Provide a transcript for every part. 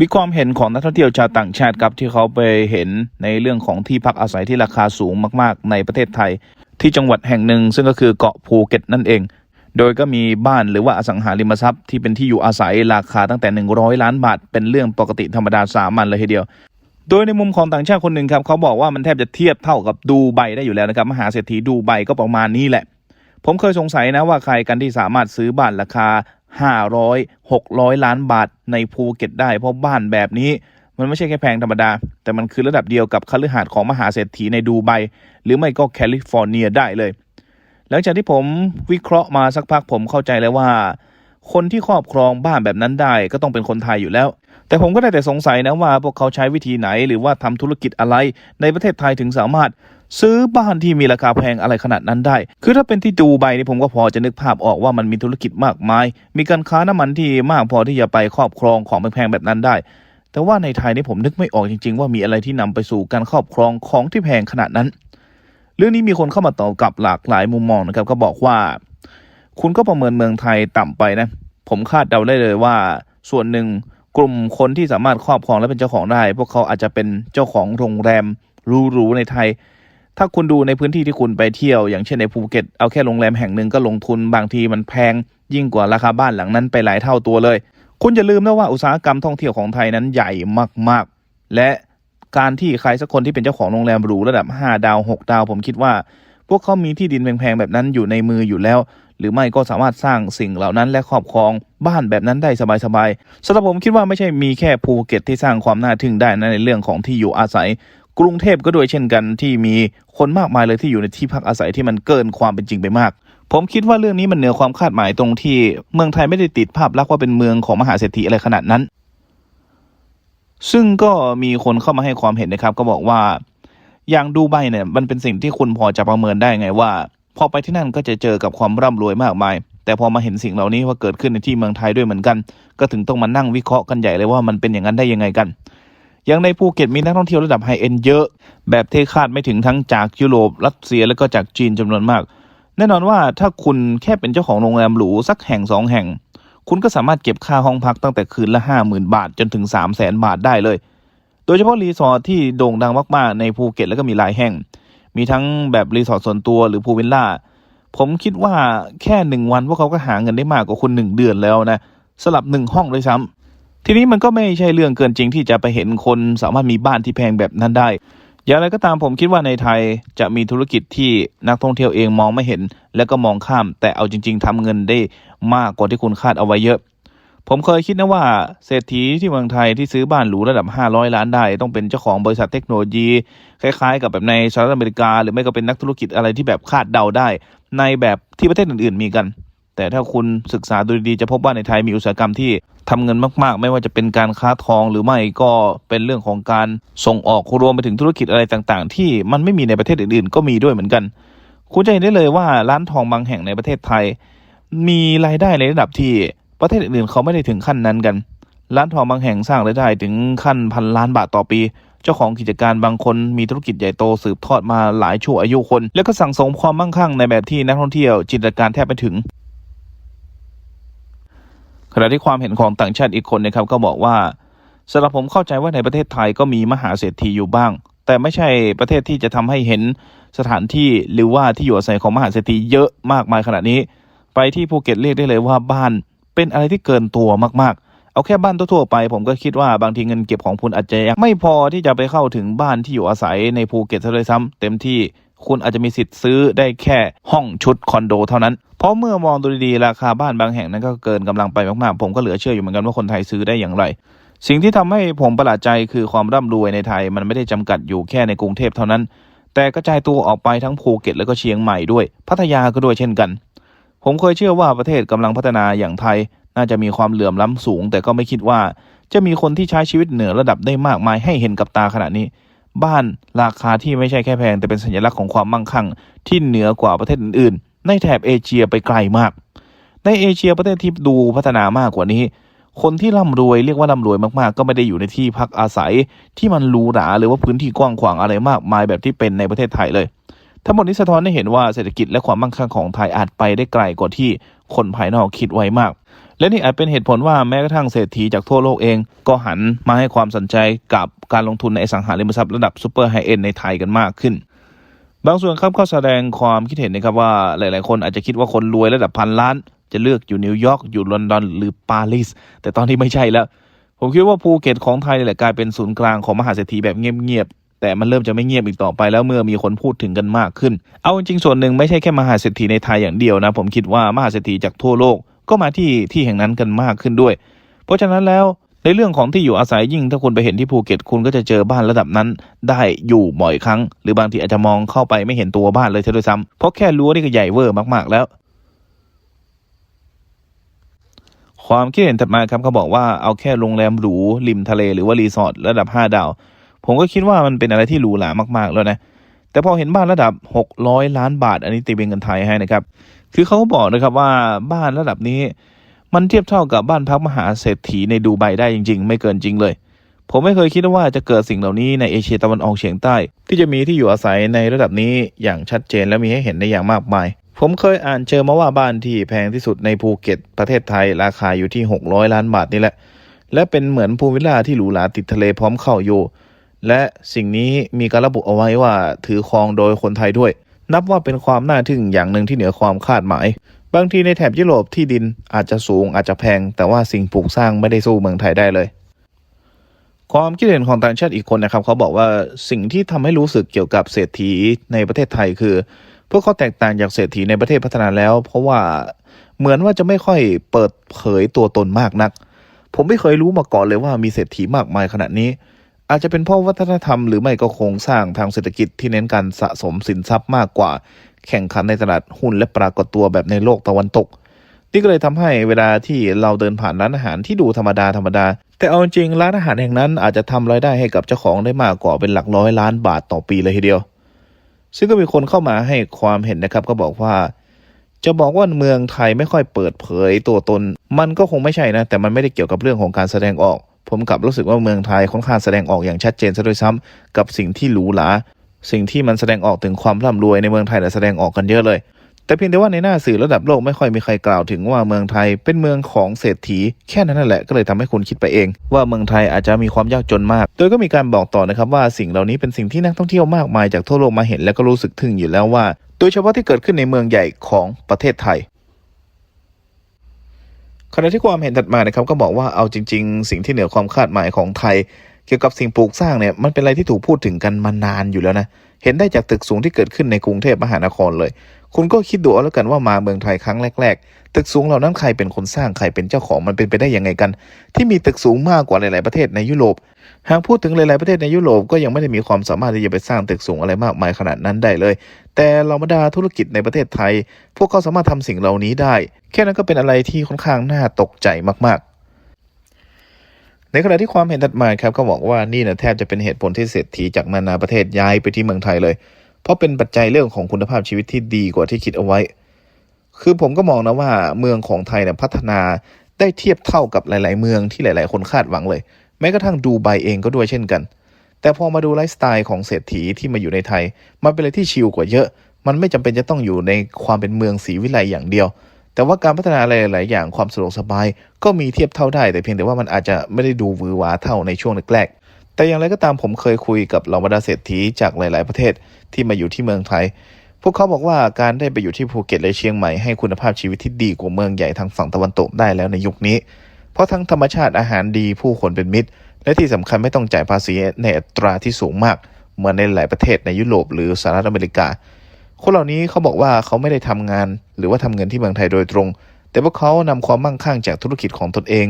มีความเห็นของนักท่องเที่ยวชาวต่างชาติครับที่เขาไปเห็นในเรื่องของที่พักอาศัยที่ราคาสูงมาก ๆ ในประเทศไทย ที่จังหวัดแห่งหนึ่ง ซึ่งก็คือเกาะภูเก็ตนั่นเอง โดยก็มีบ้านหรือว่าอสังหาริมทรัพย์ที่เป็นที่อยู่อาศัยราคาตั้งแต่ 100 ล้านบาท เป็นเรื่องปกติธรรมดาสามัญเลยทีเดียว โดยในมุมของต่างชาติคนหนึ่งครับเขาบอกว่ามันแทบจะเทียบเท่ากับดูไบได้อยู่แล้วนะครับมหาเศรษฐีดูไบก็ประมาณนี้แหละผมเคยสงสัยนะว่าใครกันที่สามารถซื้อบ้านราคา 500 600 ล้านบาทในภูเก็ตได้เพราะบ้านแบบนี้ มันไม่ใช่แค่แพงธรรมดา แต่มันคือระดับเดียวกับคฤหาสน์ของมหาเศรษฐีในดูไบหรือไม่ก็แคลิฟอร์เนียได้เลย หลังจากที่ผมวิเคราะห์มาสักพักผมเข้าใจแล้วว่า คนที่ครอบครองบ้านแบบนั้นได้ก็ต้องเป็นคนไทยอยู่แล้ว แต่ผมก็ได้แต่สงสัยนะว่าพวกเขาใช้วิธีไหน หรือว่าทำธุรกิจอะไรในประเทศไทยถึงสามารถ ซื้อบ้านที่มีราคาแพงอะไรขนาดนั้นได้ คือถ้าเป็นที่ดูไบนี่ผมก็พอจะนึกภาพออกว่ามันมีธุรกิจมากมาย มีการค้าน้ำมันที่มากพอที่จะไปครอบครองของแพงๆแบบนั้นได้ แต่ว่าในไทยนี่ผมนึกไม่ออกจริง ๆ ว่ามีอะไรที่นำไปสู่การครอบครองของที่แพงขนาดนั้น เรื่องนี้มีคนเข้ามาตอบกลับหลากหลายมุมมองนะครับ ก็บอกว่า คุณก็ประเมินเมืองไทยต่ำไปนะ ผมคาดเดาได้เลยว่า ส่วนหนึ่งกลุ่มคนที่สามารถครอบครองและเป็นเจ้าของได้ พวกเขาอาจจะเป็นเจ้าของโรงแรมหรูๆในไทย ถ้าคุณดูในพื้นที่ที่คุณไปเที่ยว อย่างเช่นในภูเก็ตเอาแค่โรงแรมแห่งหนึ่งก็ลงทุนบางทีมันแพง ยิ่งกว่าราคาบ้านหลังนั้นไปหลายเท่าตัวเลย คุณอย่าลืมนะว่าอุตสาหกรรมท่องเที่ยวของไทยนั้นใหญ่มากๆ และการที่ใครสักคนที่เป็นเจ้าของโรงแรมหรูระดับ 5 ดาว 6 ดาว ผมคิดว่า พวกเขามีที่ดินแพงๆแบบนั้นอยู่ในมืออยู่แล้ว หรือไม่ก็สามารถสร้างสิ่งเหล่านั้นและครอบครองบ้านแบบนั้นได้สบายๆสำหรับผมคิดว่าไม่ใช่มีแค่ภูเก็ตที่สร้างความน่าทึ่งได้นะในเรื่องของที่อยู่อาศัย กรุงเทพก็ด้วยเช่นกันที่มีคนมากมายเลยที่อยู่ในที่พักอาศัยที่มันเกินความเป็นจริงไปมาก ผมคิดว่าเรื่องนี้มันเหนือความคาดหมายตรงที่เมืองไทยไม่ได้ติดภาพลักษณ์ว่าเป็นเมืองของมหาเศรษฐีอะไรขนาดนั้น ซึ่งก็มีคนเข้ามาให้ความเห็นนะครับ ก็บอกว่าอย่างดูไบเนี่ยมันเป็นสิ่งที่คุณพอจะประเมินได้ไงว่า พอไปที่นั่นก็จะเจอกับความร่ำรวยมากมาย แต่พอมาเห็นสิ่งเหล่านี้ว่าเกิดขึ้นในที่เมืองไทยด้วยเหมือนกัน ก็ถึงต้องมานั่งวิเคราะห์กันใหญ่เลยว่ามันเป็นอย่างนั้นได้ยังไงกัน ย่างในภูเก็ตมีนักท่องเที่ยวระดับไฮเอ็นเยอะ แบบเทคาดไม่ถึงทั้งจากยุโรปรัสเซียแล้วก็จากจีนจำนวนมาก แน่นอนว่าถ้าคุณแค่เป็นเจ้าของโรงแรมหรูสักแห่งสองแห่ง คุณก็สามารถเก็บค่าห้องพักตั้งแต่คืนละห้าหมื่นบาทจนถึงสามแสนบาทได้เลย โดยเฉพาะรีสอร์ทที่โด่งดังมากๆในภูเก็ตแล้วก็มีหลายแห่ง มีทั้งแบบรีสอร์ทส่วนตัวหรือพูลวิลล่าผมคิดว่าแค่หนึ่งวันพวกเขาก็หาเงินได้มากกว่าคุณหนึ่งเดือนแล้วนะสลับหนึ่งห้องด้วยซ้ำ ทีนี้มันก็ไม่ใช่เรื่องเกินจริงที่จะไปเห็นคนสามารถมีบ้านที่แพงแบบนั้นได้ อย่างไรก็ตามผมคิดว่าในไทยจะมีธุรกิจที่นักท่องเที่ยวเองมองไม่เห็น แล้วก็มองข้าม แต่เอาจริง ๆทำเงินได้มากกว่าที่คุณคาดเอาไว้เยอะ ผมเคยคิดนะว่าเศรษฐีที่เมืองไทยที่ซื้อบ้านหรูระดับ 500 ล้านได้ ต้องเป็นเจ้าของบริษัทเทคโนโลยี คล้ายๆ กับแบบในสหรัฐอเมริกา หรือไม่ก็เป็นนักธุรกิจอะไรที่แบบคาดเดาได้ ในแบบที่ประเทศอื่น ๆ มีกัน แต่ถ้าคุณศึกษาดูดีจะพบว่าในไทยมีอุตสาหกรรมที่ทำเงินมาก ๆ ไม่ว่าจะเป็นการค้าทองหรือไม่ก็เป็นเรื่องของการส่งออกรวมไปถึงธุรกิจอะไรต่างๆ ที่มันไม่มีในประเทศอื่นๆ ก็มีด้วยเหมือนกัน คุณจะเห็นได้เลยว่าร้านทองบางแห่งในประเทศไทย มีรายได้ในระดับที่ประเทศอื่นๆเขาไม่ได้ถึงขั้นนั้นกัน ร้านทองบางแห่งสร้างรายได้ถึงขั้นพันล้านบาทต่อปีเจ้าของกิจการบางคนมีธุรกิจใหญ่โตสืบทอดมาหลายชั่วอายุคน แล้วก็สั่งสมความมั่งคั่งในแบบที่นักท่องเที่ยวจินตนาการแทบไม่ถึง ขณะที่ความเห็นของต่างชาติอีกคนนะครับก็บอกว่าสำหรับผมเข้าใจว่าในประเทศไทยก็มีมหาเศรษฐีอยู่บ้าง แต่ไม่ใช่ประเทศที่จะทำให้เห็นสถานที่หรือว่าที่อยู่อาศัยของมหาเศรษฐีเยอะมากมายขนาดนี้ ไปที่ภูเก็ตเรียกได้เลยว่าบ้านเป็นอะไรที่เกินตัวมากๆ เอาแค่บ้านทั่วๆไป ผมก็คิดว่าบางทีเงินเก็บของคุณอาจจะยังไม่พอที่จะไปเข้าถึงบ้านที่อยู่อาศัยในภูเก็ตซะเลยซ้ำเต็มที่คุณอาจจะมีสิทธิ์ซื้อได้แค่ห้องชุดคอนโดเท่านั้น เพราะเมื่อมองดูดีๆราคาบ้านบางแห่งนั้นก็เกินกำลังไปมากๆ ผมก็เหลือเชื่ออยู่เหมือนกันว่าคนไทยซื้อได้อย่างไร สิ่งที่ทำให้ผมประหลาดใจคือความร่ำรวยในไทยมันไม่ได้จำกัดอยู่แค่ในกรุงเทพเท่านั้น แต่กระจายตัวออกไปทั้งภูเก็ตแล้วก็เชียงใหม่ด้วย พัทยาก็ด้วยเช่นกัน ผมเคยเชื่อว่าประเทศกำลังพัฒนาอย่างไทย น่าจะมีความเหลื่อมล้ำสูง แต่ก็ไม่คิดว่า จะมีคนที่ใช้ชีวิตเหนือระดับได้มากมายให้เห็นกับตาขนาดนี้บ้านราคาที่ไม่ใช่แค่แพงแต่เป็นสัญลักษณ์ของความมั่งคั่งที่เหนือกว่าประเทศอื่นๆ ในแถบเอเชียไปไกลมาก ในเอเชียประเทศที่ดูพัฒนามากกว่านี้ คนที่ร่ำรวยเรียกว่าร่ำรวยมากๆ ก็ไม่ได้อยู่ในที่พักอาศัยที่มันหรูหราหรือว่าพื้นที่กว้างขวางอะไรมากมายแบบที่เป็นในประเทศไทยเลย ทั้งหมดนี้สะท้อนให้เห็นว่าเศรษฐกิจและความมั่งคั่งของไทยอาจไปได้ไกลกว่าที่คนภายนอกคิดไว้มาก และนี่อาจเป็นเหตุผลว่าแม้กระทั่งเศรษฐีจากทั่วโลกเอง ก็หันมาให้ความสนใจกับการลงทุนในสังหาริมทรัพย์ระดับซูเปอร์ไฮเอ็นในไทยกันมากขึ้น บางส่วนครับก็แสดงความคิดเห็นนะครับว่าหลาย ๆ คนอาจจะคิดว่าคนรวยระดับพันล้าน จะเลือกอยู่นิวยอร์กอยู่ลอนดอนหรือปารีสแต่ตอนนี้ไม่ใช่แล้ว ผมคิดว่าภูเก็ตของไทยนี่แหละกลายเป็นศูนย์กลางของมหาเศรษฐีแบบเงียบๆแต่มันเริ่มจะไม่เงียบอีกต่อไปแล้วเมื่อมีคนพูดถึงกันมากขึ้น เอาจริงส่วนหนึ่งไม่ใช่แค่มหาเศรษฐีในไทยอย่างเดียวนะ ผมคิดว่ามหาเศรษฐีจากทั่วโลกก็มาที่ที่แห่งนั้นกันมากขึ้นด้วย เพราะฉะนั้นแล้ว ในเรื่องของที่อยู่อาศัยยิ่งถ้าคุณไปเห็นที่ภูเก็ตคุณก็จะเจอบ้านระดับนั้น ได้อยู่บ่อยครั้ง หรือบางทีอาจจะมองเข้าไปไม่เห็นตัวบ้านเลยเท่าด้วยซ้ำเพราะแค่รั้วนี่ก็ใหญ่เวอร์มากๆแล้วความคิดเห็นถัดมาครับเขาบอกว่าเอาแค่โรงแรมหรูริมทะเลหรือว่ารีสอร์ทระดับ 5 ดาว ผมก็คิดว่ามันเป็นอะไรที่หรูหรามากๆแล้วนะ แต่พอเห็นบ้านระดับ 600 ล้านบาท อันนี้ตีเป็นเงินไทยให้นะครับ คือเขาก็บอกนะครับว่าบ้านระดับนี้ มันเทียบเท่ากับบ้านพักมหาเศรษฐีในดูไบได้จริง ๆ ไม่เกินจริงเลย ผมไม่เคยคิดว่าจะเกิดสิ่งเหล่านี้ในเอเชียตะวันออกเฉียงใต้ ที่จะมีที่อยู่อาศัยในระดับนี้อย่างชัดเจนและมีให้เห็นได้อย่างมากมาย ผมเคยอ่านเจอมาว่าบ้านที่แพงที่สุดในภูเก็ต ประเทศไทยราคาอยู่ที่ 600 ล้านบาทนี่แหละ และเป็นเหมือนพูลวิลล่าที่หรูหราติดทะเลพร้อมเข้าอยู่และสิ่งนี้มีการระบุเอาไว้ว่าถือครองโดยคนไทยด้วย นับว่าเป็นความน่าทึ่งอย่างหนึ่งที่เหนือความคาดหมาย บางทีในแถบยุโรปที่ดินอาจจะสูงอาจจะแพง แต่ว่าสิ่งปลูกสร้างไม่ได้สู้เมืองไทยได้เลย ความคิดเห็นของต่างชาติอีกคนนะครับ เขาบอกว่าสิ่งที่ทำให้รู้สึกเกี่ยวกับเศรษฐีในประเทศไทยคือ พวกเขาแตกต่างจากเศรษฐีในประเทศพัฒนาแล้ว เพราะว่าเหมือนว่าจะไม่ค่อยเปิดเผยตัวตนมากนัก ผมไม่เคยรู้มาก่อนเลยว่ามีเศรษฐีมากมายขนาดนี้ อาจจะเป็นเพราะวัฒนธรรมหรือไม่ก็โครงสร้างทางเศรษฐกิจที่เน้นการสะสมสินทรัพย์มากกว่า แข่งขันในตลาดหุ้นและปรากฏตัวแบบในโลกตะวันตก นี่ก็เลยทำให้เวลาที่เราเดินผ่านร้านอาหารที่ดูธรรมดาธรรมดา แต่เอาจริงร้านอาหารแห่งนั้นอาจจะทำรายได้ให้กับเจ้าของได้มากกว่าเป็นหลักร้อยล้านบาทต่อปีเลยทีเดียว ซึ่งก็มีคนเข้ามาให้ความเห็นนะครับก็บอกว่าจะบอกว่าเมืองไทยไม่ค่อยเปิดเผยตัวตน มันก็คงไม่ใช่นะ แต่มันไม่ได้เกี่ยวกับเรื่องของการแสดงออก ผมกลับรู้สึกว่าเมืองไทยค่อนข้างแสดงออกอย่างชัดเจนซะด้วยซ้ำกับสิ่งที่หรูหรา สิ่งที่มันแสดงออกถึงความร่ำรวยในเมืองไทยแต่แสดงออกกันเยอะเลย แต่เพียงแต่ว่าในหน้าสื่อระดับโลกไม่ค่อยมีใครกล่าวถึงว่าเมืองไทยเป็นเมืองของเศรษฐี แค่นั้นแหละก็เลยทำให้คุณคิดไปเอง ว่าเมืองไทยอาจจะมีความยากจนมาก โดยก็มีการบอกต่อนะครับว่าสิ่งเหล่านี้เป็นสิ่งที่นักท่องเที่ยวมากมายจากทั่วโลกมาเห็น และก็รู้สึกทึ่งอยู่แล้วว่า โดยเฉพาะที่เกิดขึ้นในเมืองใหญ่ของประเทศไทยขณะที่ความเห็นถัดมานะครับก็บอกว่าเอาจริง ๆ สิ่งที่เหนือความคาดหมายของไทย เกี่ยวกับสิ่งปลูกสร้างเนี่ยมันเป็นอะไรที่ถูกพูดถึงกันมานานอยู่แล้วนะเห็นได้จากตึกสูงที่เกิดขึ้นในกรุงเทพมหานครเลย คุณก็คิดดูเอาแล้วกันว่ามาเมืองไทยครั้งแรก ๆ ตึกสูงเหล่านั้นใครเป็นคนสร้างใครเป็นเจ้าของมันเป็นไปได้ยังไงกัน ที่มีตึกสูงมากกว่าหลาย ๆ ประเทศในยุโรปหากพูดถึงหลาย ๆ ประเทศในยุโรปก็ยังไม่ได้มีความสามารถที่จะไปสร้างตึกสูงอะไรมากมายขนาดนั้นได้เลย แต่เราบรรดาธุรกิจในประเทศไทย พวกเขาสามารถทำสิ่งเหล่านี้ได้ แค่นั้นก็เป็นอะไรที่ค่อนข้างน่าตกใจมาก ๆ ในขณะที่ความเห็นถัดมาครับก็บอกว่านี่นะแทบจะเป็นเหตุผลที่เศรษฐีจากนานาประเทศย้ายไปที่เมืองไทยเลย เพราะเป็นปัจจัยเรื่องของคุณภาพชีวิตที่ดีกว่าที่คิดเอาไว้ คือผมก็มองนะว่าเมืองของไทยเนี่ยพัฒนาได้เทียบเท่ากับหลาย ๆ เมืองที่หลาย ๆ คนคาดหวังเลย แม้กระทั่งดูไบเองก็ด้วยเช่นกัน แต่พอมาดูไลฟ์สไตล์ของเศรษฐีที่มาอยู่ในไทย มันเป็นอะไรที่ชิลกว่าเยอะ มันไม่จำเป็นจะต้องอยู่ในความเป็นเมืองศรีวิไลอย่างเดียว แต่ว่าการพัฒนาอะไรหลายๆอย่างความสะดวกสบาย ก็มีเทียบเท่าได้ แต่เพียงแต่ว่ามันอาจจะไม่ได้ดูวือหวาเท่าในช่วงแรกๆแต่อย่างไรก็ตามผมเคยคุยกับเหล่าบรรดาเศรษฐีจากหลาย ๆ ประเทศที่มาอยู่ที่เมืองไทย พวกเขาบอกว่าการได้ไปอยู่ที่ภูเก็ตและเชียงใหม่ให้คุณภาพชีวิตที่ดีกว่าเมืองใหญ่ทางฝั่งตะวันตกได้แล้วในยุคนี้ เพราะทั้งธรรมชาติอาหารดีผู้คนเป็นมิตร และที่สำคัญไม่ต้องจ่ายภาษีในอัตราที่สูงมาก เหมือนในหลายประเทศในยุโรปหรือสหรัฐอเมริกา คนเหล่านี้เขาบอกว่าเขาไม่ได้ทำงาน หรือว่าทำเงินที่เมืองไทยโดยตรง แต่พวกเขานำความมั่งคั่งจากธุรกิจของตนเอง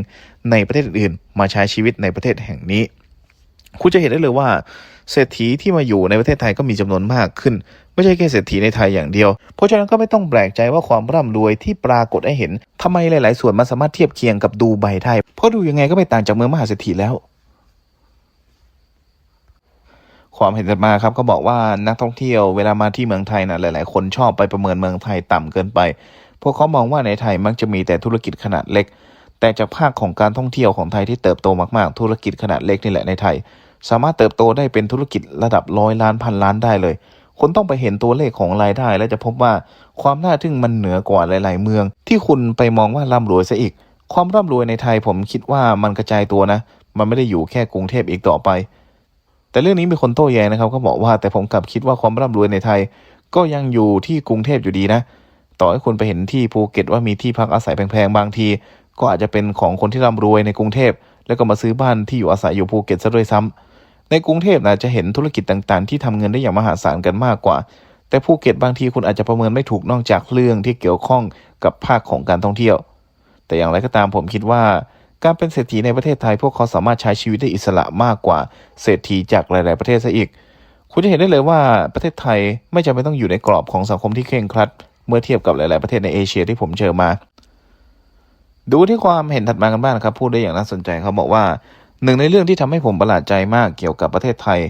ในประเทศอื่นๆมาใช้ชีวิตในประเทศแห่งนี้ คุณจะเห็นได้เลยว่า เศรษฐีที่มาอยู่ในประเทศไทยก็มีจำนวนมากขึ้น ไม่ใช่แค่เศรษฐีในไทยอย่างเดียว เพราะฉะนั้นก็ไม่ต้องแปลกใจว่าความร่ำรวยที่ปรากฏให้เห็นทำไมหลาย ๆ ส่วนมันสามารถเทียบเคียงกับดูไบได้เพราะดูยังไงก็ไม่ต่างจากเมืองมหาเศรษฐีแล้ว ความเห็นถัดมาครับก็บอกว่านักท่องเที่ยวเวลามาที่เมืองไทยนะหลาย ๆ คนชอบไปประเมินเมืองไทยต่ำเกินไป พวกเขามองว่าในไทยมักจะมีแต่ธุรกิจขนาดเล็ก แต่จากภาคของการท่องเที่ยวของไทยที่เติบโตมาก ๆ ธุรกิจขนาดเล็กนี่แหละในไทย สามารถเติบโตได้เป็นธุรกิจระดับร้อยล้านพันล้านได้เลยคุณต้องไปเห็นตัวเลขของรายได้ และจะพบว่าความน่าทึ่งมันเหนือกว่าหลาย ๆ เมือง ที่คุณไปมองว่าร่ำรวยซะอีก ความร่ำรวยในไทยผมคิดว่ามันกระจายตัวนะ มันไม่ได้อยู่แค่กรุงเทพอีกต่อไป แต่เรื่องนี้มีคนโต้แย้งนะครับก็บอกว่าแต่ผมกลับคิดว่าความร่ำรวยในไทย ก็ยังอยู่ที่กรุงเทพอยู่ดีนะ ต่อให้คุณไปเห็นที่ภูเก็ตว่ามีที่พักอาศัยแพงๆบางที ก็อาจจะเป็นของคนที่ร่ำรวยในกรุงเทพแล้วก็มาซื้อบ้านที่อยู่อาศัยอยู่ภูเก็ตซะด้วยซ้ำในกรุงเทพนะจะเห็นธุรกิจต่างๆ ที่ทำเงินได้อย่างมหาศาลกันมากกว่า แต่ภูเก็ตบางทีคุณอาจจะประเมินไม่ถูกนอกจากเรื่องที่เกี่ยวข้องกับภาคของการท่องเที่ยว แต่อย่างไรก็ตามผมคิดว่า การเป็นเศรษฐีในประเทศไทย พวกเขาสามารถใช้ชีวิตได้อิสระมากกว่าเศรษฐีจากหลาย ๆ ประเทศซะอีก คุณจะเห็นได้เลยว่าประเทศไทยไม่จำเป็นต้องอยู่ในกรอบของสังคมที่เคร่งครัด เมื่อเทียบกับหลาย ๆ ประเทศในเอเชียที่ผมเจอมา ดูที่ความเห็นถัดมากันบ้างนะครับ พูดได้อย่างน่าสนใจเขาบอกว่าหนึ่งในเรื่องที่ทำให้ผมประหลาดใจมากเกี่ยวกับประเทศไทย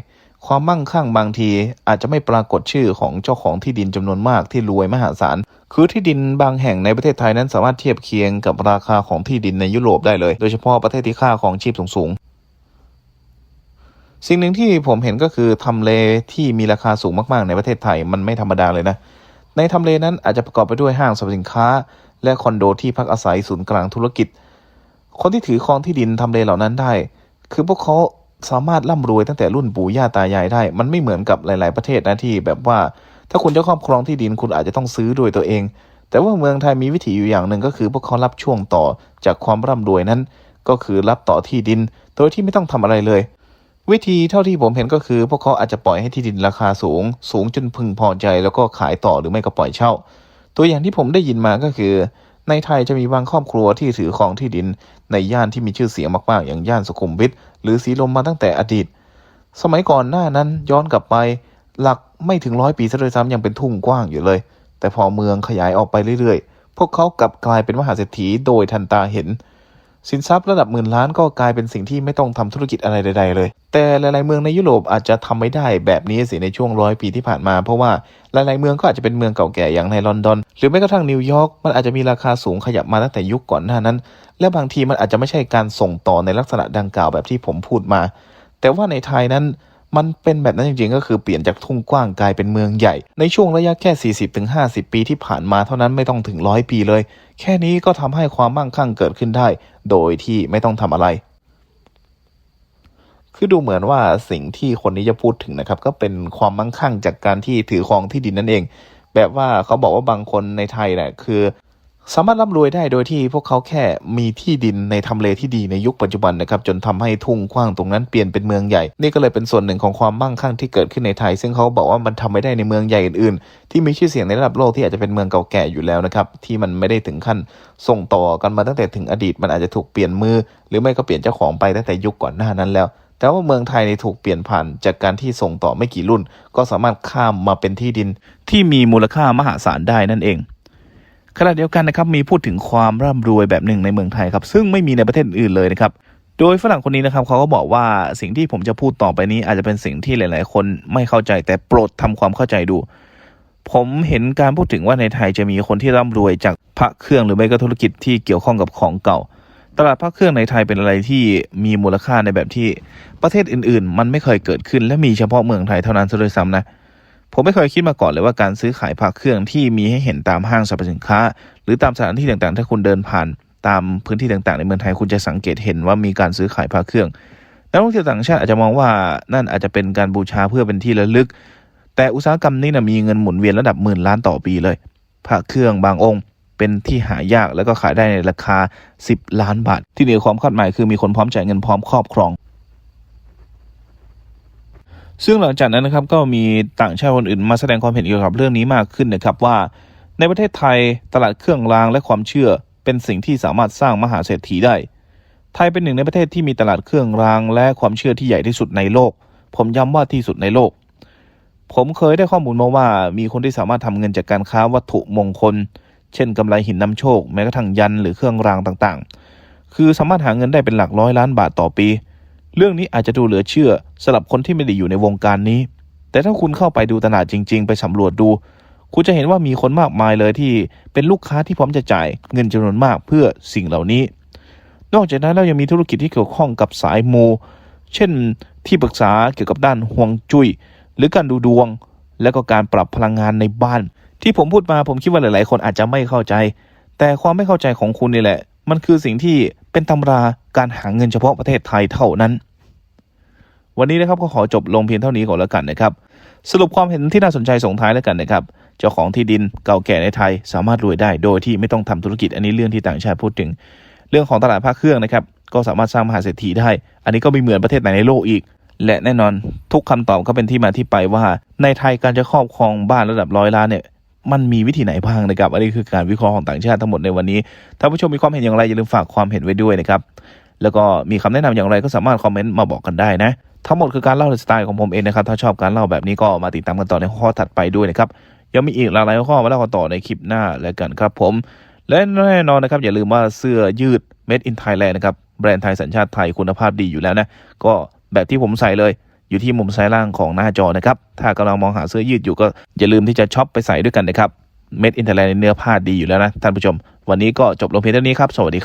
ความมั่งคั่งบางทีอาจจะไม่ปรากฏชื่อของเจ้าของที่ดินจำนวนมากที่รวยมหาศาล คือที่ดินบางแห่งในประเทศไทยนั้นสามารถเทียบเคียงกับราคาของที่ดินในยุโรปได้เลย โดยเฉพาะประเทศที่ค่าของชีพสูงๆ สิ่งหนึ่งที่ผมเห็นก็คือทำเลที่มีราคาสูงมากๆ ในประเทศไทยมันไม่ธรรมดาเลยนะ ในทำเลนั้นอาจจะประกอบไปด้วยห้างสรรพสินค้า และคอนโดที่พักอาศัยศูนย์กลางธุรกิจ คนที่ถือครองที่ดินทำเลเหล่านั้นได้ คือพวกเขา สามารถร่ำรวยตั้งแต่รุ่นปู่ย่าตายายได้ มันไม่เหมือนกับหลาย ๆ ประเทศนะที่ แบบว่าถ้าคุณจะครอบครองที่ดินคุณอาจจะต้องซื้อด้วยตัวเอง แต่ว่าเมืองไทยมีวิถีอยู่อย่างหนึ่งก็คือพวกเขารับช่วงต่อจากความร่ำรวยนั้น ก็คือรับต่อที่ดิน โดยที่ไม่ต้องทำอะไรเลย วิธีเท่าที่ผมเห็นก็คือ พวกเขาอาจจะปล่อยให้ที่ดินราคาสูง สูงจนพึงพอใจแล้วก็ขายต่อหรือไม่ก็ปล่อยเช่า ตัวอย่างที่ผมได้ยินมาก็คือ ในไทยจะมีบางครอบครัวที่ถือครองที่ดิน ในย่านที่มีชื่อเสียงมากๆอย่างย่านสุขุมวิท หรือสีลมมาตั้งแต่อดีต สมัยก่อนหน้านั้นย้อนกลับไปหลักไม่ถึงร้อยปีซะด้วยซ้ำยังเป็นทุ่งกว้างอยู่เลย แต่พอเมืองขยายออกไปเรื่อยๆ พวกเขากลับกลายเป็นมหาเศรษฐีโดยทันตาเห็น สินทรัพย์ระดับหมื่นล้านก็กลายเป็นสิ่งที่ไม่ต้องทำธุรกิจอะไรใด ๆ เลย แต่หลาย ๆ เมืองในยุโรปอาจจะทำไม่ได้แบบนี้สิในช่วงร้อยปีที่ผ่านมา เพราะว่าหลาย ๆ เมืองก็อาจจะเป็นเมืองเก่าแก่อย่างในลอนดอน หรือแม้กระทั่งนิวยอร์กมันอาจจะมีราคาสูงขยับมาตั้งแต่ยุคก่อนหน้านั้น และบางทีมันอาจจะไม่ใช่การส่งต่อในลักษณะดังกล่าวแบบที่ผมพูดมา แต่ว่าในไทยนั้น มันเป็นแบบนั้นจริงๆ ก็คือเปลี่ยนจากทุ่งกว้างกลายเป็นเมืองใหญ่ ในช่วงระยะแค่ 40-50 ปีที่ผ่านมาเท่านั้นไม่ต้องถึงร้อยปีเลย แค่นี้ก็ทำให้ความมั่งคั่งเกิดขึ้นได้ โดยที่ไม่ต้องทำอะไรคือดูเหมือนว่าสิ่งที่คนนี้จะพูดถึงนะครับ ก็เป็นความมั่งคั่งจากการที่ถือครองที่ดินนั่นเอง แบบว่าเขาบอกว่าบางคนในไทยเนี่ยคือ สามารถร่ำรวยได้โดยที่พวกเขาแค่มีที่ดินในทำเลที่ดีในยุคปัจจุบันนะครับจนทำให้ทุ่งกว้างตรงนั้นเปลี่ยนเป็นเมืองใหญ่ นี่ก็เลยเป็นส่วนหนึ่งของความมั่งคั่งที่เกิดขึ้นในไทย ซึ่งเขาบอกว่ามันทำไม่ได้ในเมืองใหญ่อื่นๆ ที่มีชื่อเสียงในระดับโลกที่อาจจะเป็นเมืองเก่าแก่อยู่แล้วนะครับที่มันไม่ได้ถึงขั้นส่งต่อกันมาตั้งแต่ถึงอดีต มันอาจจะถูกเปลี่ยนมือ หรือไม่ก็เปลี่ยนเจ้าของไปตั้งแต่ยุคก่อนหน้านั้นแล้วแต่ว่าเมืองไทยในถูกเปลี่ยนผ่านจากการที่ส่งต่อไม่กี่รุ่น ก็สามารถข้ามมาเป็นที่ดินที่มีมูลค่ามหาศาลได้นั่นเอง ขณะเดียวกันนะครับมีพูดถึงความร่ำรวยแบบหนึ่งในเมืองไทยครับซึ่งไม่มีในประเทศอื่นเลยนะครับโดยฝรั่งคนนี้นะครับเขาก็บอกว่าสิ่งที่ผมจะพูดต่อไปนี้อาจจะเป็นสิ่งที่หลาย ๆ คนไม่เข้าใจแต่โปรดทำความเข้าใจดู ผมเห็นการพูดถึงว่าในไทยจะมีคนที่ร่ำรวยจากพระเครื่องหรือไม่ก็ธุรกิจที่เกี่ยวข้องกับของเก่า ตลาดพระเครื่องในไทยเป็นอะไรที่มีมูลค่าในแบบที่ประเทศอื่น ๆ มันไม่เคยเกิดขึ้น และมีเฉพาะเมืองไทยเท่านั้นซะด้วยซ้ำนะ ผมไม่เคยคิดมาก่อนเลยว่าการซื้อขายพระเครื่องที่มีให้เห็นตามห้างสรรพสินค้า หรือตามสถานที่ต่างๆ ถ้าคุณเดินผ่าน ตามพื้นที่ต่างๆ ในเมืองไทยคุณจะสังเกตเห็นว่ามีการซื้อขายพระเครื่องนักท่องเที่ยวต่างชาติอาจจะมองว่านั่นอาจจะเป็นการบูชาเพื่อเป็นที่ระลึก แต่อุตสาหกรรมนี้นะมีเงินหมุนเวียนระดับหมื่นล้านต่อปีเลย พระเครื่องบางองค์เป็นที่หายากแล้วก็ขายได้ในราคา 10 ล้านบาท ที่เหนือความคาดหมายคือมีคนพร้อมจ่ายเงินพร้อมครอบครอง ซึ่งหลังจากนั้นนะครับก็มีต่างชาติคนอื่นมาแสดงความเห็นเกี่ยวกับเรื่องนี้มากขึ้นนะครับว่า ในประเทศไทยตลาดเครื่องรางและความเชื่อเป็นสิ่งที่สามารถสร้างมหาเศรษฐีได้ ไทยเป็นหนึ่งในประเทศที่มีตลาดเครื่องรางและความเชื่อที่ใหญ่ที่สุดในโลก ผมย้ำว่าที่สุดในโลก ผมเคยได้ข้อมูลมาว่ามีคนที่สามารถทำเงินจากการค้าวัตถุมงคล เช่นกำไรหินนำโชค แม้กระทั่งยันหรือเครื่องรางต่างๆ คือสามารถหาเงินได้เป็นหลักร้อยล้านบาทต่อปี เรื่องนี้อาจจะดูเหลือเชื่อสำหรับคนที่ไม่ได้อยู่ในวงการนี้ แต่ถ้าคุณเข้าไปดูตลาดจริง ๆ ไปสำรวจดู คุณจะเห็นว่ามีคนมากมายเลยที่เป็นลูกค้าที่พร้อมจะจ่ายเงินจำนวนมากเพื่อสิ่งเหล่านี้ นอกจากนั้นแล้วยังมีธุรกิจที่เกี่ยวข้องกับสายมู เช่น ที่ปรึกษาเกี่ยวกับด้านห่วงจุย้ยหรือการดูดวง และก็การปรับพลังงานในบ้าน ที่ผมพูดมาผมคิดว่าหลาย ๆ คนอาจจะไม่เข้าใจ แต่ความไม่เข้าใจของคุณนี่แหละ มันคือสิ่งที่เป็นตำราการหาเงินเฉพาะประเทศไทยเท่านั้น วันนี้นะครับก็ขอจบลงเพียงเท่านี้ก่อนแล้วกันนะครับ สรุปความเห็นที่น่าสนใจส่งท้ายแล้วกันนะครับ เจ้าของที่ดินเก่าแก่ในไทยสามารถรวยได้โดยที่ไม่ต้องทำธุรกิจอันนี้เรื่องที่ต่างชาติพูดถึง เรื่องของตลาดภาคเครื่องนะครับ ก็สามารถสร้างมหาเศรษฐีได้ อันนี้ก็ไม่เหมือนประเทศไหนในโลกอีก และแน่นอนทุกคำตอบก็เป็นที่มาที่ไปว่า ในไทยการจะครอบครองบ้านระดับร้อยล้านเนี่ยมันมีวิธีไหนบ้างนะครับ อันนี้คือการวิเคราะห์ของต่างชาติทั้งหมดในวันนี้ ถ้าผู้ชมมีความเห็นอย่างไรอย่าลืมฝากความเห็นไว้ด้วยนะครับ แล้วก็มีคำแนะนำอย่างไรก็สามารถคอมเมนต์มาบอกกันได้นะ ทั้งหมดคือการเล่าในสไตล์ของผมเองนะครับ ถ้าชอบการเล่าแบบนี้ก็มาติดตามกันต่อในข้อถัดไปด้วยนะครับ ยังมีอีกหลากหลายข้อมาเล่ากันต่อในคลิปหน้าแล้วกันครับผม และแน่นอนนะครับอย่าลืมว่าเสื้อยืด Made in Thailand นะครับแบรนด์ไทยสัญชาติไทยคุณภาพดีอยู่แล้วนะก็แบบที่ผมใส่เลยอยู่ที่มุมซ้ายล่างของหน้าจอนะครับ ถ้ากำลังมองหาเสื้อยืดอยู่ก็อย่าลืมที่จะช็อปไปใส่ด้วยกันนะครับ Made in Thailand เนื้อผ้าดีอยู่แล้วนะท่านผู้ชม วันนี้ก็จบลงเพียงเท่านี้ครับ สวัสดีครับ